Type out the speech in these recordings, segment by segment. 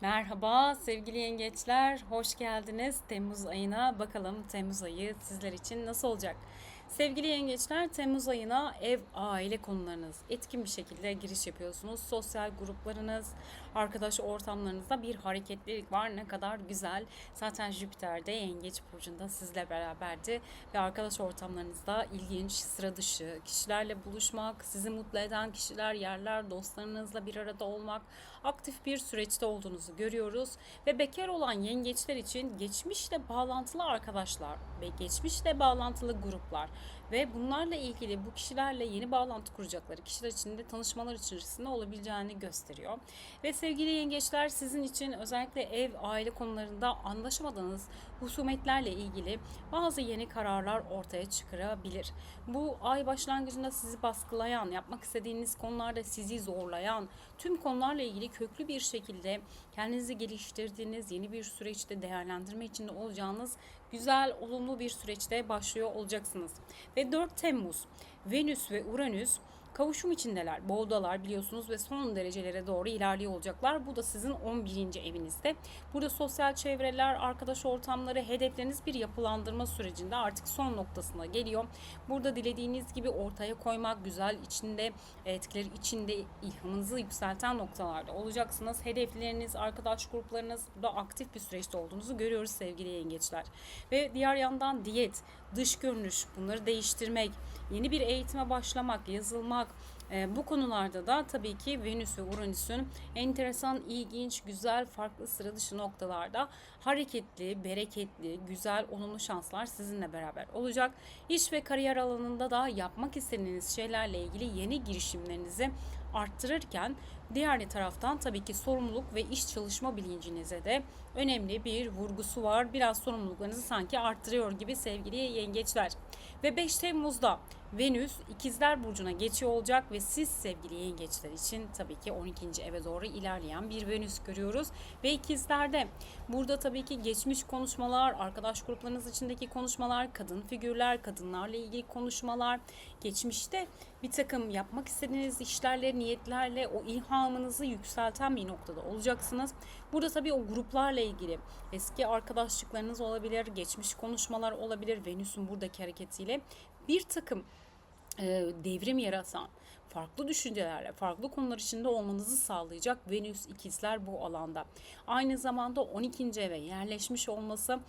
Merhaba sevgili yengeçler, hoş geldiniz Temmuz ayına. Bakalım Temmuz ayı sizler için nasıl olacak? Sevgili yengeçler, Temmuz ayına ev, aile konularınız etkin bir şekilde giriş yapıyorsunuz. Sosyal gruplarınız, arkadaş ortamlarınızda bir hareketlilik var. Ne kadar güzel. Zaten Jüpiter de Yengeç burcunda sizle beraberdi ve arkadaş ortamlarınızda ilginç, sıra dışı kişilerle buluşmak, sizi mutlu eden kişiler, yerler, dostlarınızla bir arada olmak, aktif bir süreçte olduğunuzu görüyoruz ve bekar olan yengeçler için geçmişle bağlantılı arkadaşlar ve geçmişle bağlantılı gruplar ve bunlarla ilgili bu kişilerle yeni bağlantı kuracakları kişiler için de tanışmalar içerisinde olabileceğini gösteriyor. Ve sevgili yengeçler sizin için özellikle ev, aile konularında anlaşamadığınız husumetlerle ilgili bazı yeni kararlar ortaya çıkarabilir. Bu ay başlangıcında sizi baskılayan, yapmak istediğiniz konularda sizi zorlayan, tüm konularla ilgili köklü bir şekilde kendinizi geliştirdiğiniz yeni bir süreçte değerlendirme içinde olacağınız güzel, olumlu bir süreçte başlıyor olacaksınız. Ve 4 Temmuz Venüs ve Uranüs kavuşum içindeler. Boğdalar biliyorsunuz ve son derecelere doğru ilerliyor olacaklar. Bu da sizin 11. evinizde. Burada sosyal çevreler, arkadaş ortamları, hedefleriniz bir yapılandırma sürecinde artık son noktasına geliyor. Burada dilediğiniz gibi ortaya koymak, güzel içinde etkileri içinde ilhamınızı yükselten noktalarda olacaksınız. Hedefleriniz, arkadaş gruplarınız burada aktif bir süreçte olduğunuzu görüyoruz sevgili yengeçler. Ve diğer yandan diyet, dış görünüş, bunları değiştirmek, yeni bir eğitime başlamak, yazılmak, e, bu konularda da tabii ki Venüs ve Uranüs'ün enteresan, ilginç, güzel, farklı sıra dışı noktalarda hareketli, bereketli, güzel, olumlu şanslar sizinle beraber olacak. İş ve kariyer alanında da yapmak istediğiniz şeylerle ilgili yeni girişimlerinizi arttırırken diğer taraftan tabii ki sorumluluk ve iş çalışma bilincinize de önemli bir vurgusu var. Biraz sorumluluklarınızı sanki arttırıyor gibi sevgili yengeçler. Ve 5 Temmuz'da Venüs ikizler burcuna geçiyor olacak ve siz sevgili yengeçler için tabii ki 12. eve doğru ilerleyen bir Venüs görüyoruz. Ve ikizlerde burada tabii ki geçmiş konuşmalar, arkadaş gruplarınız içindeki konuşmalar, kadın figürler, kadınlarla ilgili konuşmalar, geçmişte bir takım yapmak istediğiniz işlerle, niyetlerle o ilhamınızı yükselten bir noktada olacaksınız. Burada tabii o gruplarla ilgili eski arkadaşlıklarınız olabilir, geçmiş konuşmalar olabilir. Venüs'ün buradaki hareketiyle bir takım devrim yaratan, farklı düşüncelerle, farklı konular içinde olmanızı sağlayacak Venüs ikizler bu alanda. Aynı zamanda 12. eve yerleşmiş olması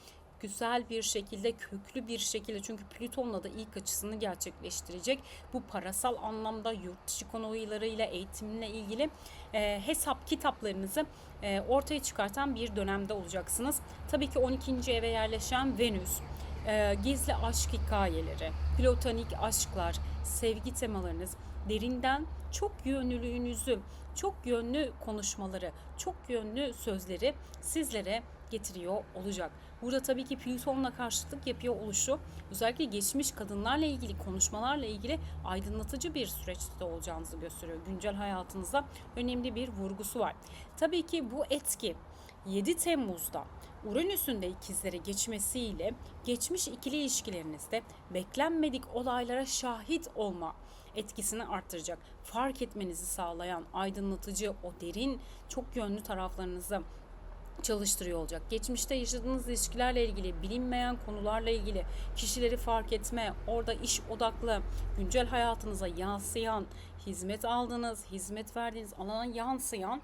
güzel bir şekilde, köklü bir şekilde çünkü Plüton'la da ilk açısını gerçekleştirecek. Bu parasal anlamda yurt dışı konularıyla, eğitimle ilgili e, hesap kitaplarınızı e, ortaya çıkartan bir dönemde olacaksınız. Tabii ki 12. eve yerleşen Venüs, e, gizli aşk hikayeleri, platonik aşklar, sevgi temalarınız, derinden çok yönlülüğünüzü, çok yönlü konuşmaları, çok yönlü sözleri sizlere getiriyor olacak. Burada tabii ki Plüton'la karşıtlık yapıyor oluşu özellikle geçmiş kadınlarla ilgili konuşmalarla ilgili aydınlatıcı bir süreçte olacağınızı gösteriyor. Güncel hayatınızda önemli bir vurgusu var. Tabii ki bu etki 7 Temmuz'da Uranüs'ün de ikizlere geçmesiyle geçmiş ikili ilişkilerinizde beklenmedik olaylara şahit olma etkisini arttıracak. Fark etmenizi sağlayan, aydınlatıcı, o derin, çok yönlü taraflarınızı çalıştırıyor olacak. Geçmişte yaşadığınız ilişkilerle ilgili, bilinmeyen konularla ilgili kişileri fark etme, orada iş odaklı, güncel hayatınıza yansıyan, hizmet aldığınız, hizmet verdiğiniz alana yansıyan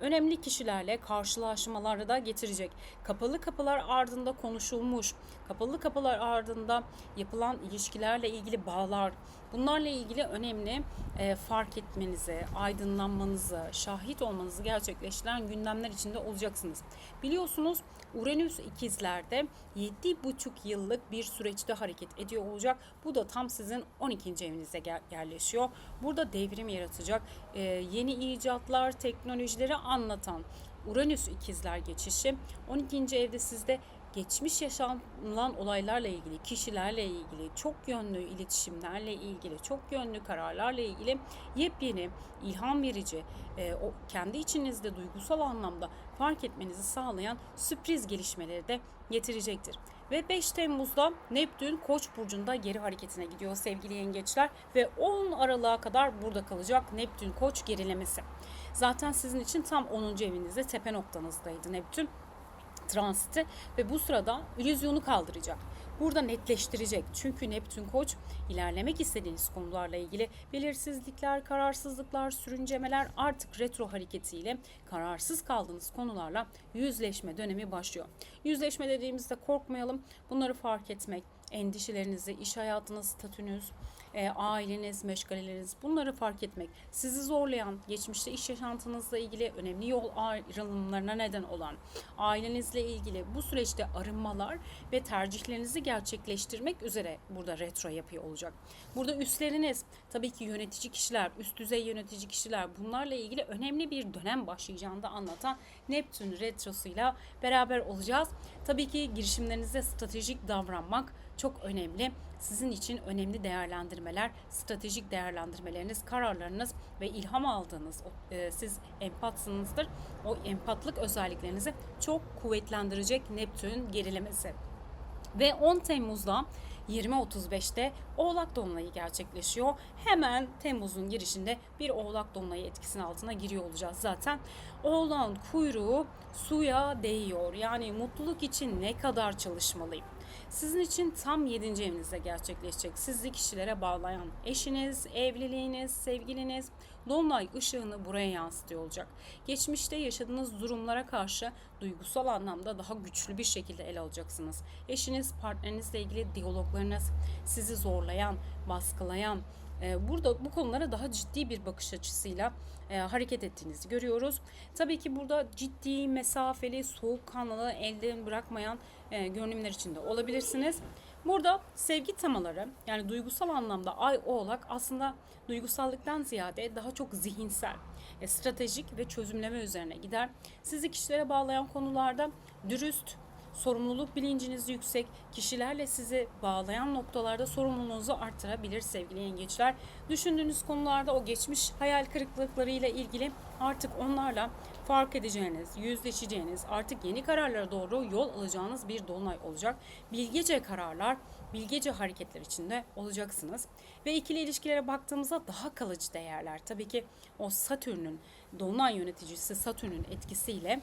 önemli kişilerle karşılaşmaları da getirecek. Kapalı kapılar ardında konuşulmuş, kapalı kapılar ardında yapılan ilişkilerle ilgili bağlar, bunlarla ilgili önemli e, fark etmenizi, aydınlanmanızı, şahit olmanızı gerçekleştiren gündemler içinde olacaksınız. Biliyorsunuz Uranüs ikizlerde 7,5 yıllık bir süreçte hareket ediyor olacak. Bu da tam sizin 12. evinize yerleşiyor. Burada devrim yaratacak e, yeni icatlar, teknolojileri anlatan Uranüs ikizler geçişi 12. evde sizde geçmiş yaşanılan olaylarla ilgili, kişilerle ilgili, çok yönlü iletişimlerle ilgili, çok yönlü kararlarla ilgili yepyeni, ilham verici, e, o kendi içinizde duygusal anlamda fark etmenizi sağlayan sürpriz gelişmeleri de getirecektir. Ve 5 Temmuz'da Neptün Koç burcunda geri hareketine gidiyor sevgili yengeçler ve 10 Aralık'a kadar burada kalacak Neptün Koç gerilemesi. Zaten sizin için tam 10. evinizde tepe noktanızdaydı Neptün transiti ve bu sırada illüzyonu kaldıracak. Burada netleştirecek. Çünkü Neptün Koç ilerlemek istediğiniz konularla ilgili belirsizlikler, kararsızlıklar, sürüncemeler artık retro hareketiyle kararsız kaldığınız konularla yüzleşme dönemi başlıyor. Yüzleşme dediğimizde korkmayalım. Bunları fark etmek, endişelerinizi, iş hayatınız, statünüz, e, aileniz, meşgaleleriniz bunları fark etmek, sizi zorlayan, geçmişte iş yaşantınızla ilgili önemli yol ayrılımlarına neden olan, ailenizle ilgili bu süreçte arınmalar ve tercihlerinizi gerçekleştirmek üzere burada retro yapıyor olacak. Burada üstleriniz, tabii ki yönetici kişiler, üst düzey yönetici kişiler bunlarla ilgili önemli bir dönem başlayacağını da anlatan Neptün retrosuyla beraber olacağız. Tabii ki girişimlerinizde stratejik davranmak çok önemli. Sizin için önemli değerlendirmeler, stratejik değerlendirmeleriniz, kararlarınız ve ilham aldığınız, e, siz empatsınızdır. O empatlık özelliklerinizi çok kuvvetlendirecek Neptün gerilemesi. Ve 10 Temmuz'da 20.35'te Oğlak Dolunayı gerçekleşiyor. Hemen Temmuz'un girişinde bir Oğlak Dolunayı etkisinin altına giriyor olacağız zaten. Oğlan kuyruğu suya değiyor. Yani mutluluk için ne kadar çalışmalıyım? Sizin için tam 7. evinizde gerçekleşecek. Sizi kişilere bağlayan eşiniz, evliliğiniz, sevgiliniz dolunay ışığını buraya yansıtıyor olacak. Geçmişte yaşadığınız durumlara karşı duygusal anlamda daha güçlü bir şekilde ele alacaksınız. Eşiniz, partnerinizle ilgili diyaloglarınız sizi zorlayan, baskılayan, e, burada bu konulara daha ciddi bir bakış açısıyla e, hareket ettiğinizi görüyoruz. Tabii ki burada ciddi, mesafeli, soğukkanlılığı elde bırakmayan e, görünümler içinde olabilirsiniz. Burada sevgi temaları yani duygusal anlamda ay oğlak aslında duygusallıktan ziyade daha çok zihinsel, e, stratejik ve çözümleme üzerine gider. Sizi kişilere bağlayan konularda dürüst, sorumluluk bilinciniz yüksek, kişilerle sizi bağlayan noktalarda sorumluluğunuzu artırabilir sevgili yengeçler. Düşündüğünüz konularda o geçmiş hayal kırıklıklarıyla ilgili artık onlarla fark edeceğiniz, yüzleşeceğiniz, artık yeni kararlara doğru yol alacağınız bir dolunay olacak. Bilgece kararlar, bilgece hareketler içinde olacaksınız. Ve ikili ilişkilere baktığımızda daha kalıcı değerler. Tabii ki o Satürn'ün, dolunay yöneticisi Satürn'ün etkisiyle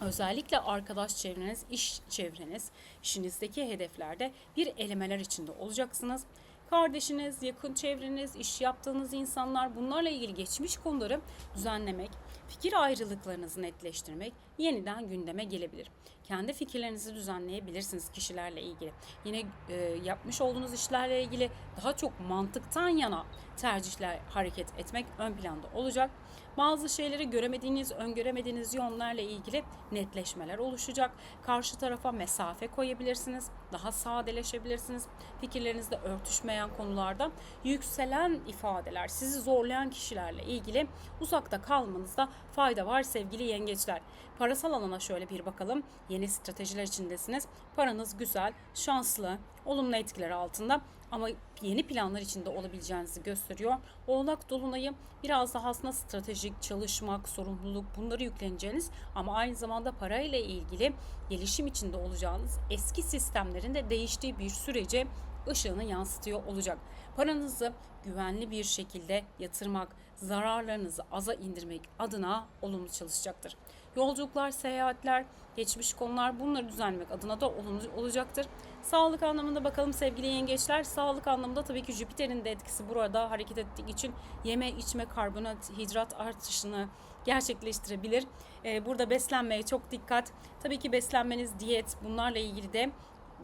Özellikle arkadaş çevreniz, iş çevreniz, işinizdeki hedeflerde bir elemeler içinde olacaksınız. Kardeşiniz, yakın çevreniz, iş yaptığınız insanlar bunlarla ilgili geçmiş konuları düzenlemek, fikir ayrılıklarınızı netleştirmek yeniden gündeme gelebilir. Kendi fikirlerinizi düzenleyebilirsiniz kişilerle ilgili. Yine e, yapmış olduğunuz işlerle ilgili daha çok mantıktan yana tercihler hareket etmek ön planda olacak. Bazı şeyleri göremediğiniz, öngöremediğiniz yönlerle ilgili netleşmeler oluşacak. Karşı tarafa mesafe koyabilirsiniz. Daha sadeleşebilirsiniz. Fikirlerinizde örtüşmeyen konularda yükselen ifadeler, sizi zorlayan kişilerle ilgili uzakta kalmanızda fayda var sevgili yengeçler. Parasal alana şöyle bir bakalım. Yeni stratejiler içindesiniz. Paranız güzel, şanslı, olumlu etkileri altında ama yeni planlar içinde olabileceğinizi gösteriyor. Oğlak Dolunay'ı biraz daha aslında stratejik, çalışmak, sorumluluk bunları yükleneceğiniz ama aynı zamanda parayla ilgili gelişim içinde olacağınız eski sistemlerin de değiştiği bir sürece ışığını yansıtıyor olacak. Paranızı güvenli bir şekilde yatırmak, zararlarınızı aza indirmek adına olumlu çalışacaktır. Yolculuklar, seyahatler, geçmiş konular bunları düzenlemek adına da olacaktır. Sağlık anlamında bakalım sevgili yengeçler. Sağlık anlamında tabii ki Jüpiter'in de etkisi burada hareket ettiği için yeme içme karbonat hidrat artışını gerçekleştirebilir. Ee, burada beslenmeye çok dikkat. Tabii ki beslenmeniz, diyet bunlarla ilgili de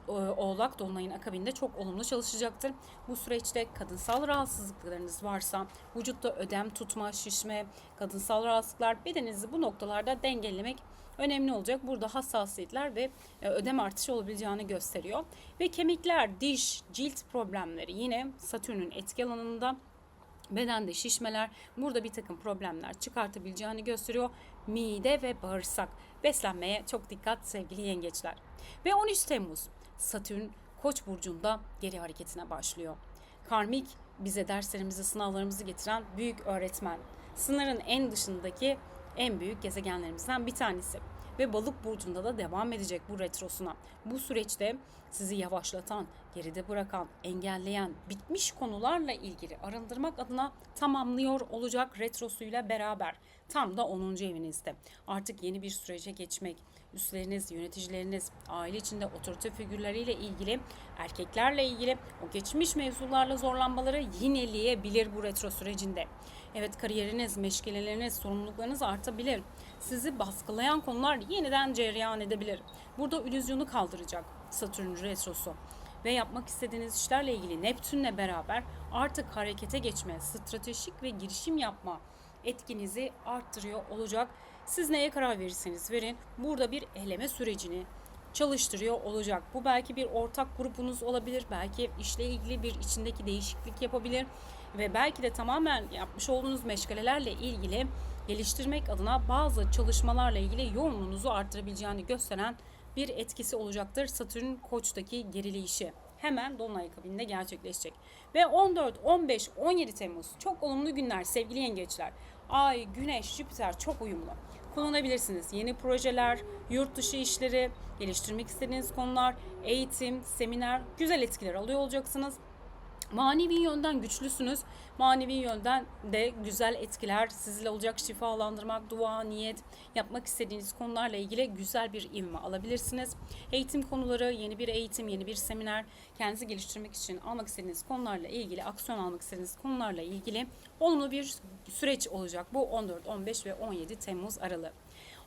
Oğlak Dolunay'ın akabinde çok olumlu çalışacaktır. Bu süreçte kadınsal rahatsızlıklarınız varsa, vücutta ödem tutma, şişme, kadınsal rahatsızlıklar bedeninizi bu noktalarda dengelemek önemli olacak. Burada hassasiyetler ve e, ödem artışı olabileceğini gösteriyor. Ve kemikler, diş, cilt problemleri yine Satürn'ün etki alanında bedende şişmeler burada bir takım problemler çıkartabileceğini gösteriyor. Mide ve bağırsak beslenmeye çok dikkat sevgili yengeçler. Ve 13 Temmuz Satürn Koç burcunda geri hareketine başlıyor. Karmik bize derslerimizi, sınavlarımızı getiren büyük öğretmen. Sınırın en dışındaki en büyük gezegenlerimizden bir tanesi. ve balık burcunda da devam edecek bu retrosuna. Bu süreçte sizi yavaşlatan, geride bırakan, engelleyen, bitmiş konularla ilgili arındırmak adına tamamlıyor olacak retrosuyla beraber. Tam da 10. evinizde. Artık yeni bir sürece geçmek, üstleriniz, yöneticileriniz, aile içinde otorite figürleriyle ilgili, erkeklerle ilgili o geçmiş mevzularla zorlanmaları yineleyebilir bu retro sürecinde. Evet kariyeriniz, meşgaleleriniz, sorumluluklarınız artabilir. Sizi baskılayan konular yeniden cereyan edebilir. Burada illüzyonu kaldıracak Satürn retrosu ve yapmak istediğiniz işlerle ilgili Neptünle beraber artık harekete geçme, stratejik ve girişim yapma etkinizi arttırıyor olacak. Siz neye karar verirseniz verin burada bir eleme sürecini çalıştırıyor olacak. Bu belki bir ortak grupunuz olabilir. Belki işle ilgili bir içindeki değişiklik yapabilir ve belki de tamamen yapmış olduğunuz meşgalelerle ilgili geliştirmek adına bazı çalışmalarla ilgili yoğunluğunuzu arttırabileceğini gösteren bir etkisi olacaktır Satürn Koç'taki gerileyişi. Hemen Dolunay akabinde gerçekleşecek. Ve 14, 15, 17 Temmuz çok olumlu günler sevgili yengeçler. Ay, Güneş, Jüpiter çok uyumlu. Kullanabilirsiniz. Yeni projeler, yurt dışı işleri, geliştirmek istediğiniz konular, eğitim, seminer güzel etkiler alıyor olacaksınız. Manevi yönden güçlüsünüz. Manevi yönden de güzel etkiler sizle olacak şifalandırmak, dua, niyet, yapmak istediğiniz konularla ilgili güzel bir ivme alabilirsiniz. Eğitim konuları, yeni bir eğitim, yeni bir seminer, kendinizi geliştirmek için almak istediğiniz konularla ilgili, aksiyon almak istediğiniz konularla ilgili olumlu bir süreç olacak. Bu 14, 15 ve 17 Temmuz aralığı.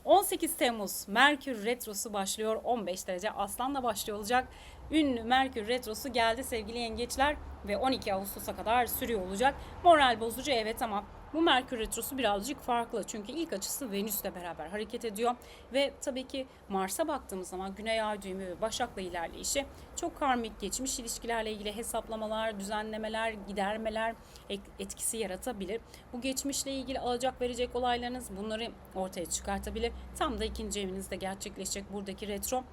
18 Temmuz Merkür Retrosu başlıyor. 15 derece Aslan'la başlıyor olacak. Ünlü Merkür Retrosu geldi sevgili yengeçler ve 12 Ağustos'a kadar sürüyor olacak. Moral bozucu evet ama bu Merkür Retrosu birazcık farklı. Çünkü ilk açısı Venüs'le beraber hareket ediyor. Ve tabii ki Mars'a baktığımız zaman Güney Ay düğümü ve Başak'la ilerleyişi çok karmik geçmiş ilişkilerle ilgili hesaplamalar, düzenlemeler, gidermeler etkisi yaratabilir. Bu geçmişle ilgili alacak verecek olaylarınız bunları ortaya çıkartabilir. Tam da ikinci evinizde gerçekleşecek buradaki retro.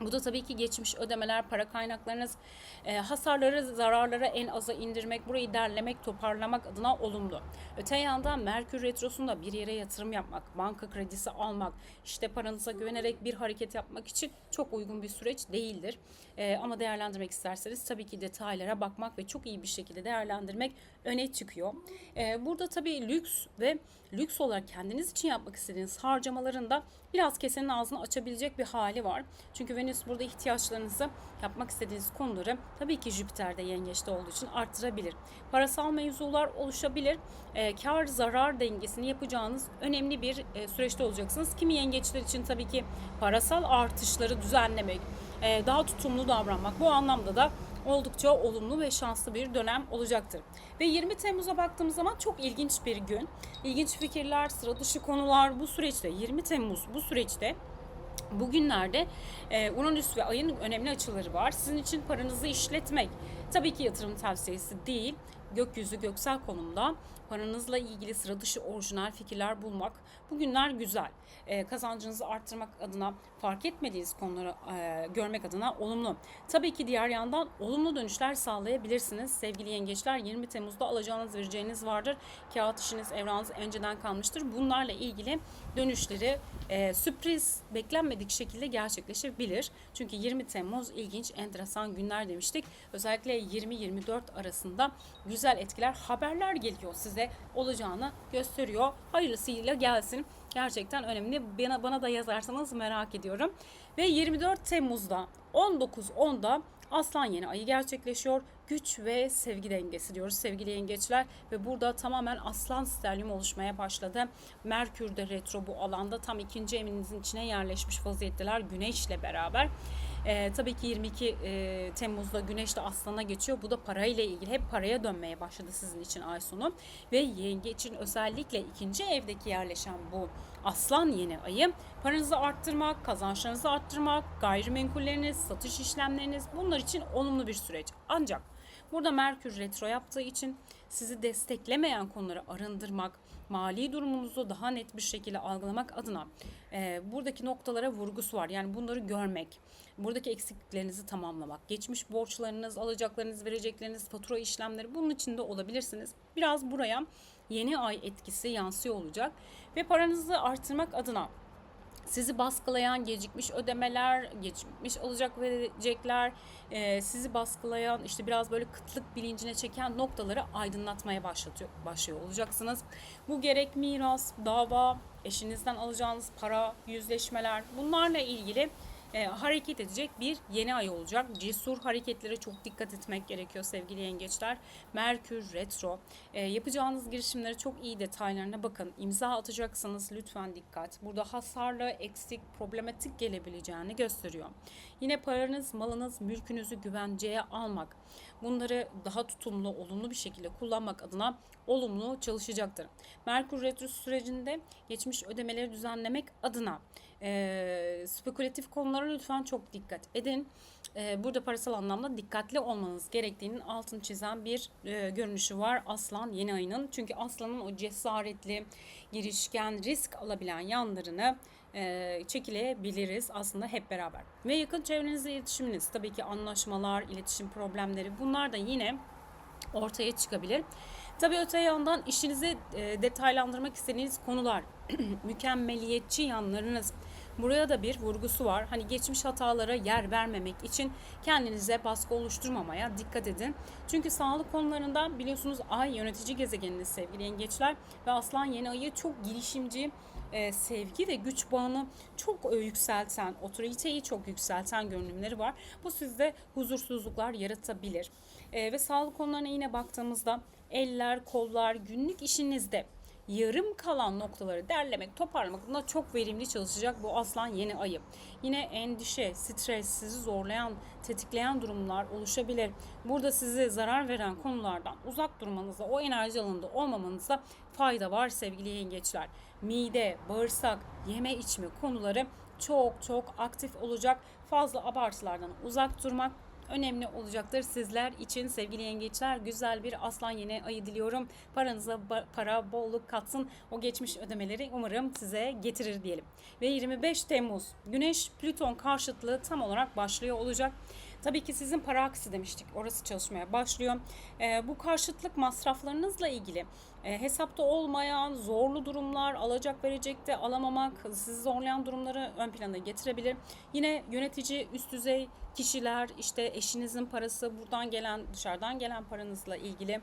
Bu da tabii ki geçmiş ödemeler, para kaynaklarınız, e, hasarları, zararları en aza indirmek, burayı derlemek, toparlamak adına olumlu. Öte yandan Merkür Retrosu'nda bir yere yatırım yapmak, banka kredisi almak, işte paranıza güvenerek bir hareket yapmak için çok uygun bir süreç değildir. E, ama değerlendirmek isterseniz tabii ki detaylara bakmak ve çok iyi bir şekilde değerlendirmek öne çıkıyor. E, burada tabii lüks ve lüks olarak kendiniz için yapmak istediğiniz harcamaların da biraz kesenin ağzını açabilecek bir hali var. Çünkü Venüs burada ihtiyaçlarınızı yapmak istediğiniz konuları tabii ki Jüpiter'de yengeçte olduğu için arttırabilir. Parasal mevzular oluşabilir. E, kar zarar dengesini yapacağınız önemli bir e, süreçte olacaksınız. Kimi yengeçler için tabii ki parasal artışları düzenlemek, e, daha tutumlu davranmak bu anlamda da oldukça olumlu ve şanslı bir dönem olacaktır. Ve 20 Temmuz'a baktığımız zaman çok ilginç bir gün. İlginç fikirler, sıra dışı konular bu süreçte 20 Temmuz bu süreçte Bugünlerde e, Uranüs ve Ay'ın önemli açıları var. Sizin için paranızı işletmek tabii ki yatırım tavsiyesi değil. Gökyüzü göksel konumda paranızla ilgili sıra dışı orijinal fikirler bulmak bugünler güzel. E, kazancınızı arttırmak adına fark etmediğiniz konuları e, görmek adına olumlu. Tabii ki diğer yandan olumlu dönüşler sağlayabilirsiniz. Sevgili yengeçler 20 Temmuz'da alacağınız vereceğiniz vardır. Kağıt işiniz, evranınız önceden kalmıştır. Bunlarla ilgili dönüşleri e, sürpriz beklenmedik şekilde gerçekleşebilir. Çünkü 20 Temmuz ilginç, enteresan günler demiştik. Özellikle 20-24 arasında güzel etkiler, haberler geliyor size olacağını gösteriyor. Hayırlısıyla gelsin. Gerçekten önemli. Bana, bana da yazarsanız merak ediyorum. Ve 24 Temmuz'da 19.10'da Aslan yeni ayı gerçekleşiyor. Güç ve sevgi dengesi diyoruz sevgili yengeçler ve burada tamamen aslan sterlium oluşmaya başladı. Merkür de retro bu alanda tam ikinci evinizin içine yerleşmiş vaziyetteler güneşle beraber. Ee, tabii ki 22 e, Temmuz'da Güneş de Aslan'a geçiyor. Bu da parayla ilgili hep paraya dönmeye başladı sizin için ay sonu. Ve yengeçin özellikle ikinci evdeki yerleşen bu Aslan yeni ayı paranızı arttırmak, kazançlarınızı arttırmak, gayrimenkulleriniz, satış işlemleriniz bunlar için olumlu bir süreç. Ancak burada Merkür retro yaptığı için sizi desteklemeyen konuları arındırmak, mali durumunuzu daha net bir şekilde algılamak adına e, buradaki noktalara vurgusu var. Yani bunları görmek, buradaki eksikliklerinizi tamamlamak, geçmiş borçlarınız, alacaklarınız, verecekleriniz, fatura işlemleri bunun içinde olabilirsiniz. Biraz buraya yeni ay etkisi yansıyor olacak ve paranızı artırmak adına sizi baskılayan gecikmiş ödemeler, gecikmiş alacak verecekler, e, sizi baskılayan işte biraz böyle kıtlık bilincine çeken noktaları aydınlatmaya başlatıyor, başlıyor olacaksınız. Bu gerek miras, dava, eşinizden alacağınız para, yüzleşmeler bunlarla ilgili e, hareket edecek bir yeni ay olacak. Cesur hareketlere çok dikkat etmek gerekiyor sevgili yengeçler. Merkür retro. E, yapacağınız girişimlere çok iyi detaylarına bakın. İmza atacaksınız lütfen dikkat. Burada hasarlı, eksik, problematik gelebileceğini gösteriyor. Yine paranız, malınız, mülkünüzü güvenceye almak. Bunları daha tutumlu, olumlu bir şekilde kullanmak adına olumlu çalışacaktır. Merkür retro sürecinde geçmiş ödemeleri düzenlemek adına e, spekülatif konulara lütfen çok dikkat edin. E, burada parasal anlamda dikkatli olmanız gerektiğinin altını çizen bir e, görünüşü var Aslan yeni ayının. Çünkü Aslan'ın o cesaretli, girişken, risk alabilen yanlarını e, çekilebiliriz aslında hep beraber. Ve yakın çevrenizle iletişiminiz tabii ki anlaşmalar, iletişim problemleri bunlar da yine ortaya çıkabilir. Tabii öte yandan işinizi detaylandırmak istediğiniz konular, mükemmeliyetçi yanlarınız. Buraya da bir vurgusu var. Hani geçmiş hatalara yer vermemek için kendinize baskı oluşturmamaya dikkat edin. Çünkü sağlık konularında biliyorsunuz ay yönetici gezegeniniz sevgili yengeçler ve aslan yeni ayı çok girişimci, e, sevgi ve güç bağını çok yükselten, otoriteyi çok yükselten görünümleri var. Bu sizde huzursuzluklar yaratabilir. E, ve sağlık konularına yine baktığımızda eller, kollar, günlük işinizde yarım kalan noktaları derlemek, toparlamak buna çok verimli çalışacak bu aslan yeni ayı. Yine endişe, stres, sizi zorlayan, tetikleyen durumlar oluşabilir. Burada sizi zarar veren konulardan uzak durmanızda, o enerji alanında olmamanızda fayda var sevgili yengeçler. Mide, bağırsak, yeme içme konuları çok çok aktif olacak. Fazla abartılardan uzak durmak önemli olacaktır sizler için sevgili yengeçler. Güzel bir aslan yeni ayı diliyorum. Paranıza para bolluk katsın. O geçmiş ödemeleri umarım size getirir diyelim. Ve 25 Temmuz Güneş Plüton karşıtlığı tam olarak başlıyor olacak. Tabii ki sizin para aksi demiştik. Orası çalışmaya başlıyor. E, bu karşıtlık masraflarınızla ilgili e, hesapta olmayan zorlu durumlar, alacak verecekte alamamak, sizi zorlayan durumları ön plana getirebilir. Yine yönetici, üst düzey kişiler, işte eşinizin parası, buradan gelen, dışarıdan gelen paranızla ilgili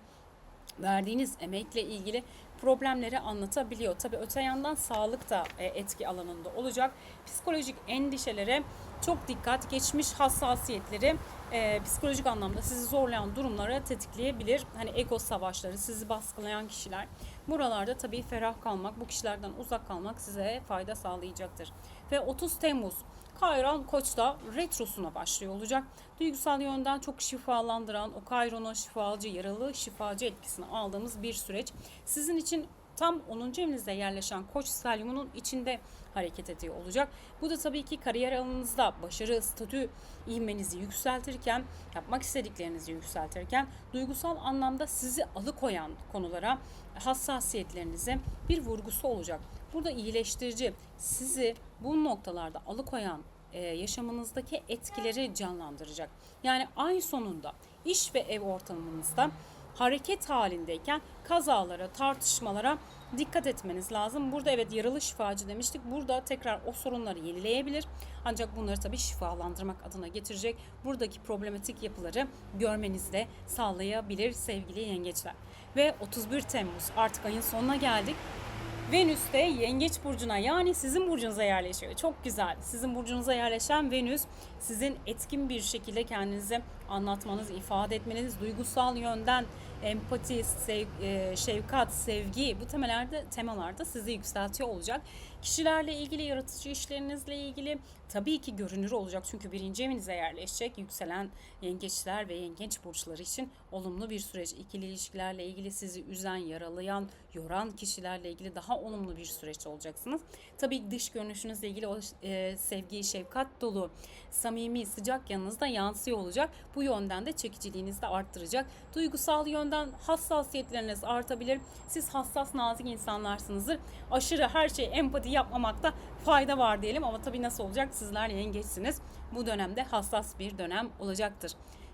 verdiğiniz emekle ilgili problemleri anlatabiliyor. Tabii öte yandan sağlık da e, etki alanında olacak. Psikolojik endişelere çok dikkat, geçmiş hassasiyetleri e, psikolojik anlamda sizi zorlayan durumları tetikleyebilir. Hani ego savaşları, sizi baskılayan kişiler. Buralarda tabii ferah kalmak, bu kişilerden uzak kalmak size fayda sağlayacaktır. Ve 30 Temmuz Kayron Koç'ta retrosuna başlıyor olacak. Duygusal yönden çok şifalandıran, o Kayron'un şifacı, yaralı şifacı etkisini aldığımız bir süreç. Sizin için tam 10. evinizde yerleşen Koç Selyumunun içinde hareket ediyor olacak. Bu da tabii ki kariyer alanınızda başarı, statü ivmenizi yükseltirken, yapmak istediklerinizi yükseltirken duygusal anlamda sizi alıkoyan konulara hassasiyetlerinize bir vurgusu olacak. Burada iyileştirici, sizi bu noktalarda alıkoyan e, yaşamınızdaki etkileri canlandıracak. Yani ay sonunda iş ve ev ortamınızda hareket halindeyken kazalara, tartışmalara dikkat etmeniz lazım. Burada evet yaralı şifacı demiştik. Burada tekrar o sorunları yenileyebilir. Ancak bunları tabii şifalandırmak adına getirecek. Buradaki problematik yapıları görmenizi de sağlayabilir sevgili yengeçler. Ve 31 Temmuz artık ayın sonuna geldik. Venüs de Yengeç burcuna yani sizin burcunuza yerleşiyor. Çok güzel. Sizin burcunuza yerleşen Venüs sizin etkin bir şekilde kendinizi anlatmanız, ifade etmeniz, duygusal yönden empati, sev, e, şefkat, sevgi bu temellerde temalarda sizi yükseltiyor olacak. Kişilerle ilgili, yaratıcı işlerinizle ilgili tabii ki görünür olacak. Çünkü birinci evinize yerleşecek yükselen yengeçler ve yengeç burçları için olumlu bir süreç. İkili ilişkilerle ilgili sizi üzen, yaralayan, yoran kişilerle ilgili daha olumlu bir süreç olacaksınız. Tabii dış görünüşünüzle ilgili o e, sevgi, şefkat dolu, samimi, sıcak yanınızda yansıyor olacak. Bu yönden de çekiciliğinizi de arttıracak. Duygusal yönden hassasiyetleriniz artabilir. Siz hassas, nazik insanlarsınızdır. Aşırı her şey empati yapmamakta fayda var diyelim ama tabii nasıl olacak? Sizler yengeçsiniz. Bu dönemde hassas bir dönem olacaktır.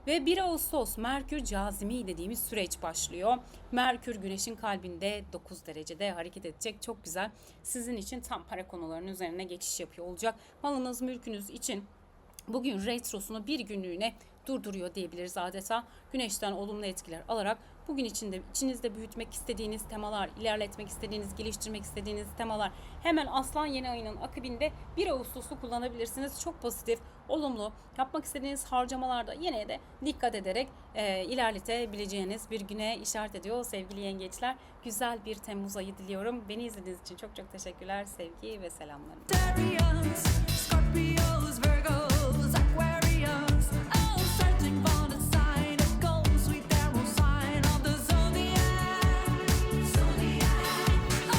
Ve 1 Ağustos Merkür cazimi dediğimiz süreç başlıyor. Merkür Güneş'in kalbinde 9 derecede hareket edecek. Çok güzel. Sizin için tam para konularının üzerine geçiş yapıyor olacak. Malınız, mülkünüz için bugün retrosunu bir günlüğüne durduruyor diyebiliriz adeta. Güneşten olumlu etkiler alarak bugün içinde içinizde büyütmek istediğiniz temalar, ilerletmek istediğiniz, geliştirmek istediğiniz temalar hemen Aslan yeni ayının akabinde 1 Ağustos'u kullanabilirsiniz. Çok pozitif, olumlu, yapmak istediğiniz harcamalarda yine de dikkat ederek e, ilerletebileceğiniz bir güne işaret ediyor sevgili yengeçler. Güzel bir Temmuz ayı diliyorum. Beni izlediğiniz için çok çok teşekkürler. Sevgi ve selamlarım.